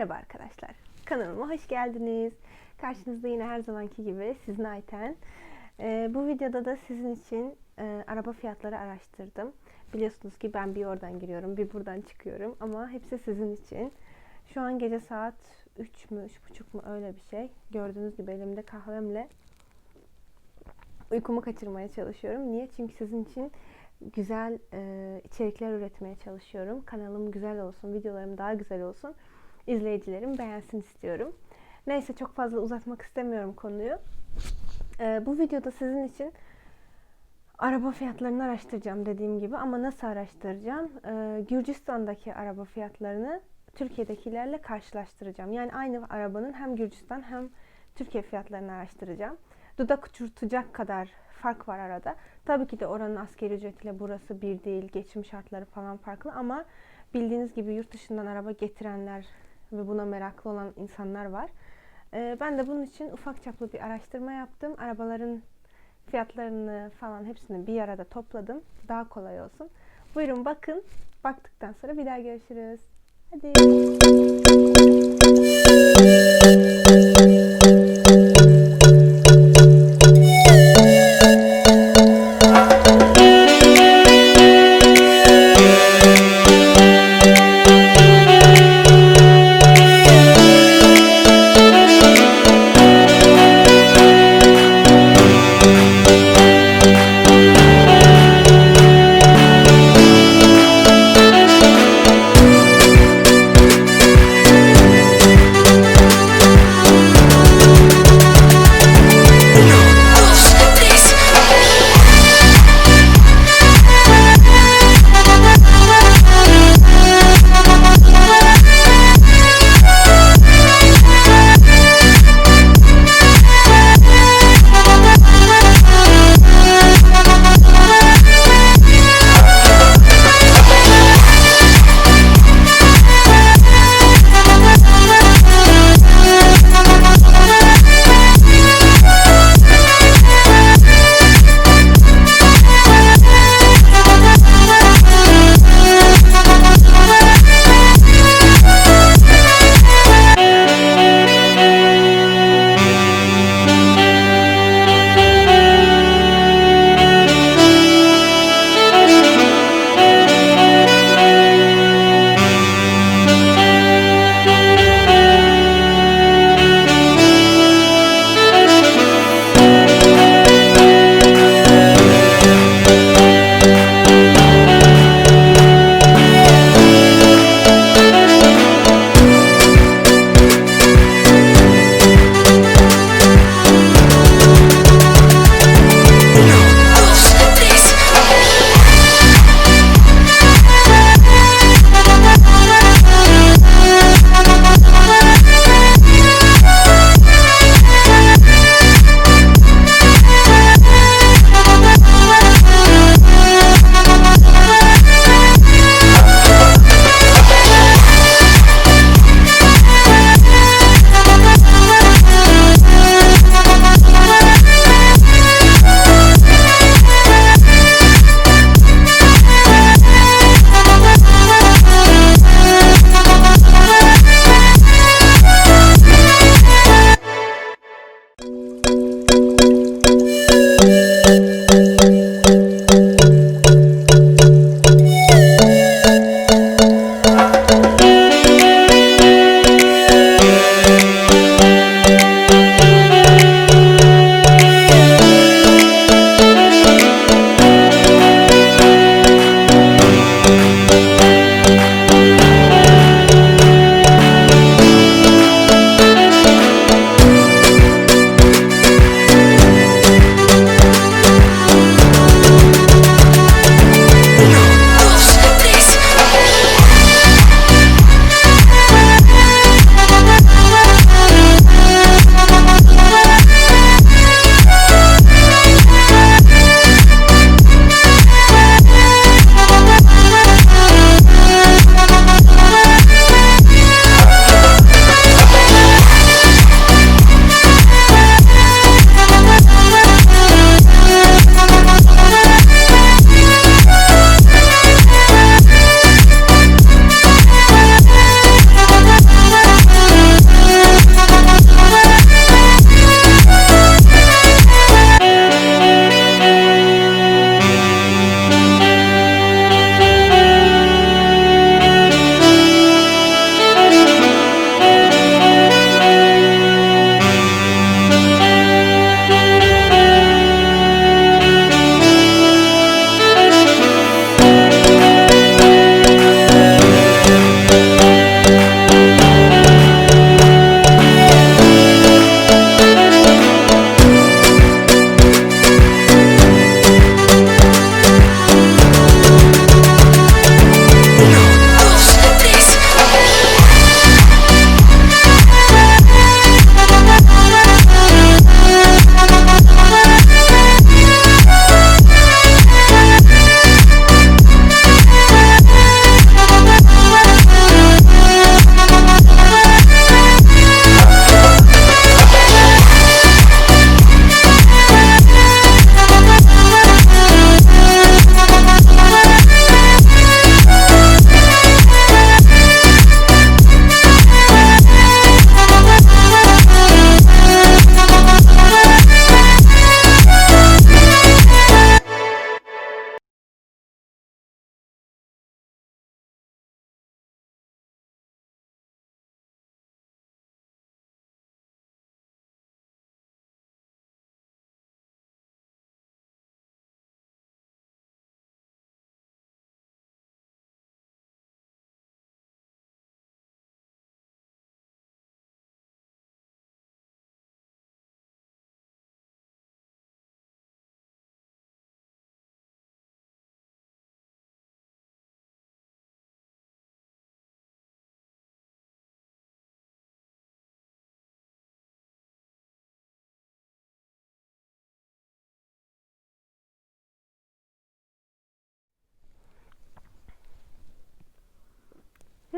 Merhaba arkadaşlar. Kanalıma hoş geldiniz. Karşınızda yine her zamanki gibi sizin Ayten. Ee, bu videoda da sizin için e, araba fiyatları araştırdım. Biliyorsunuz ki ben bir oradan giriyorum, bir buradan çıkıyorum ama hepsi sizin için. Şu an gece saat 3 mü, 3.30 mu öyle bir şey. Gördüğünüz gibi elimde kahvemle uykumu kaçırmaya çalışıyorum. Niye? Çünkü sizin için güzel e, içerikler üretmeye çalışıyorum. Kanalım güzel olsun, videolarım daha güzel olsun. İzleyicilerim beğensin istiyorum. Neyse çok fazla uzatmak istemiyorum konuyu. E, bu videoda sizin için araba fiyatlarını araştıracağım dediğim gibi ama nasıl araştıracağım? E, Gürcistan'daki araba fiyatlarını Türkiye'dekilerle karşılaştıracağım. Yani aynı arabanın hem Gürcistan hem Türkiye fiyatlarını araştıracağım. Dudak uçurtacak kadar fark var arada. Tabii ki de oranın askeri ücretiyle burası bir değil. Geçim şartları falan farklı ama bildiğiniz gibi yurt dışından araba getirenler ve buna meraklı olan insanlar var. Ee, ben de bunun için ufak çaplı bir araştırma yaptım. Arabaların fiyatlarını falan hepsini bir arada topladım. Daha kolay olsun. Buyurun bakın. Baktıktan sonra bir daha görüşürüz. Hadi.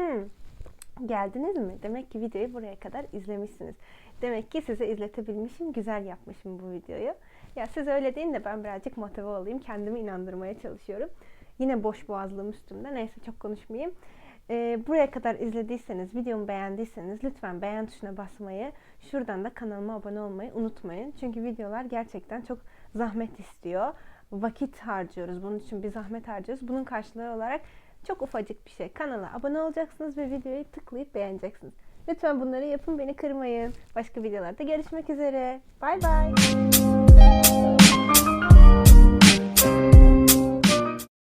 Hmm, geldiniz mi? Demek ki videoyu buraya kadar izlemişsiniz. Demek ki size izletebilmişim, güzel yapmışım bu videoyu. Ya siz öyle deyin de ben birazcık motive olayım, kendimi inandırmaya çalışıyorum. Yine boş boğazlığım üstümde. Neyse çok konuşmayayım. Ee, buraya kadar izlediyseniz, videomu beğendiyseniz lütfen beğen tuşuna basmayı, şuradan da kanalıma abone olmayı unutmayın. Çünkü videolar gerçekten çok zahmet istiyor. Vakit harcıyoruz. Bunun için bir zahmet harcıyoruz. Bunun karşılığı olarak çok ufacık bir şey. Kanala abone olacaksınız ve videoyu tıklayıp beğeneceksiniz. Lütfen bunları yapın, beni kırmayın. Başka videolarda görüşmek üzere. Bay bay.